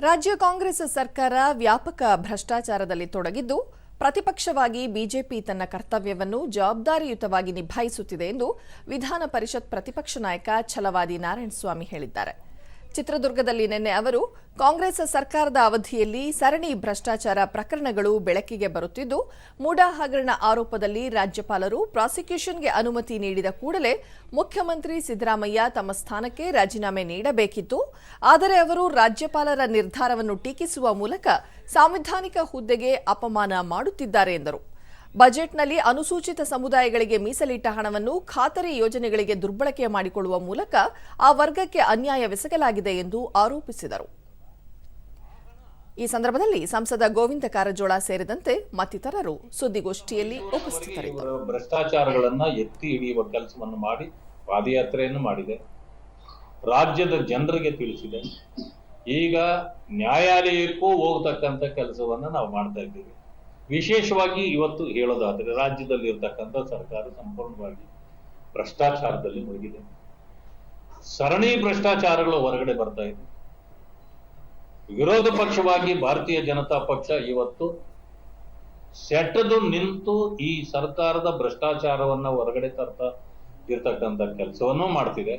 ರಾಜ್ಯ ಕಾಂಗ್ರೆಸ್ ಸರ್ಕಾರ ವ್ಯಾಪಕ ಭ್ರಷ್ಟಾಚಾರದಲ್ಲಿ ತೊಡಗಿದ್ದು, ಪ್ರತಿಪಕ್ಷವಾಗಿ ಬಿಜೆಪಿ ತನ್ನ ಕರ್ತವ್ಯವನ್ನು ಜವಾಬ್ದಾರಿಯುತವಾಗಿ ನಿಭಾಯಿಸುತ್ತಿದೆ ಎಂದು ವಿಧಾನ ಪರಿಷತ್ ಪ್ರತಿಪಕ್ಷ ನಾಯಕ ಛಲವಾದಿ ನಾರಾಯಣಸ್ವಾಮಿ ಹೇಳಿದ್ದಾರೆ. ಚಿತ್ರದುರ್ಗದಲ್ಲಿ ನಿನ್ನೆ ಅವರು ಕಾಂಗ್ರೆಸ್ ಸರ್ಕಾರದ ಅವಧಿಯಲ್ಲಿ ಸರಣಿ ಭ್ರಷ್ಟಾಚಾರ ಪ್ರಕರಣಗಳು ಬೆಳಕಿಗೆ ಬರುತ್ತಿದ್ದು ಮೂಡಾ ಹಗರಣ ಆರೋಪದಲ್ಲಿ ರಾಜ್ಯಪಾಲರು ಪ್ರಾಸಿಕ್ಯೂಷನ್ಗೆ ಅನುಮತಿ ನೀಡಿದ ಕೂಡಲೇ ಮುಖ್ಯಮಂತ್ರಿ ಸಿದ್ದರಾಮಯ್ಯ ತಮ್ಮ ಸ್ಥಾನಕ್ಕೆ ರಾಜೀನಾಮೆ ನೀಡಬೇಕಿತ್ತು. ಆದರೆ ಅವರು ರಾಜ್ಯಪಾಲರ ನಿರ್ಧಾರವನ್ನು ಟೀಕಿಸುವ ಮೂಲಕ ಸಾಂವಿಧಾನಿಕ ಹುದ್ದೆಗೆ ಅಪಮಾನ ಮಾಡುತ್ತಿದ್ದಾರೆ ಎಂದರು. ಬಜೆಟ್ನಲ್ಲಿ ಅನುಸೂಚಿತ ಸಮುದಾಯಗಳಿಗೆ ಮೀಸಲಿಟ್ಟ ಹಣವನ್ನು ಖಾತರಿ ಯೋಜನೆಗಳಿಗೆ ದುರ್ಬಳಕೆ ಮಾಡಿಕೊಳ್ಳುವ ಮೂಲಕ ಆ ವರ್ಗಕ್ಕೆ ಅನ್ಯಾಯವೆಸಗಲಾಗಿದೆ ಎಂದು ಆರೋಪಿಸಿದರು. ಈ ಸಂದರ್ಭದಲ್ಲಿ ಸಂಸದ ಗೋವಿಂದ ಕಾರಜೋಳ ಸೇರಿದಂತೆ ಮತ್ತಿತರರು ಸುದ್ದಿಗೋಷ್ಠಿಯಲ್ಲಿ ಉಪಸ್ಥಿತರಿದ್ದರು. ಭ್ರಷ್ಟಾಚಾರಗಳನ್ನು ಎತ್ತಿ ಹಿಡಿಯುವ ಕೆಲಸವನ್ನು ಮಾಡಿ ಪಾದಯಾತ್ರೆಯನ್ನು ಮಾಡಿದೆ. ರಾಜ್ಯದ ಜನರಿಗೆ ತಿಳಿಸಿದೆ. ಈಗ ನ್ಯಾಯಾಲಯಕ್ಕೂ ಹೋಗ್ತಕ್ಕಂಥ ಕೆಲಸವನ್ನು ನಾವು ಮಾಡ್ತಾ ಇದ್ದೀವಿ. ವಿಶೇಷವಾಗಿ ಇವತ್ತು ಹೇಳೋದಾದ್ರೆ ರಾಜ್ಯದಲ್ಲಿ ಇರ್ತಕ್ಕಂಥ ಸರ್ಕಾರ ಸಂಪೂರ್ಣವಾಗಿ ಭ್ರಷ್ಟಾಚಾರದಲ್ಲಿ ಮುಳುಗಿದೆ. ಸರಣಿ ಭ್ರಷ್ಟಾಚಾರಗಳು ಹೊರಗಡೆ ಬರ್ತಾ ಇದೆ. ವಿರೋಧ ಪಕ್ಷವಾಗಿ ಭಾರತೀಯ ಜನತಾ ಪಕ್ಷ ಇವತ್ತು ಸೆಟ್ಟದು ನಿಂತು ಈ ಸರ್ಕಾರದ ಭ್ರಷ್ಟಾಚಾರವನ್ನ ಹೊರಗಡೆ ತರ್ತಾ ಇರ್ತಕ್ಕಂಥ ಕೆಲಸವನ್ನು ಮಾಡ್ತಿದೆ.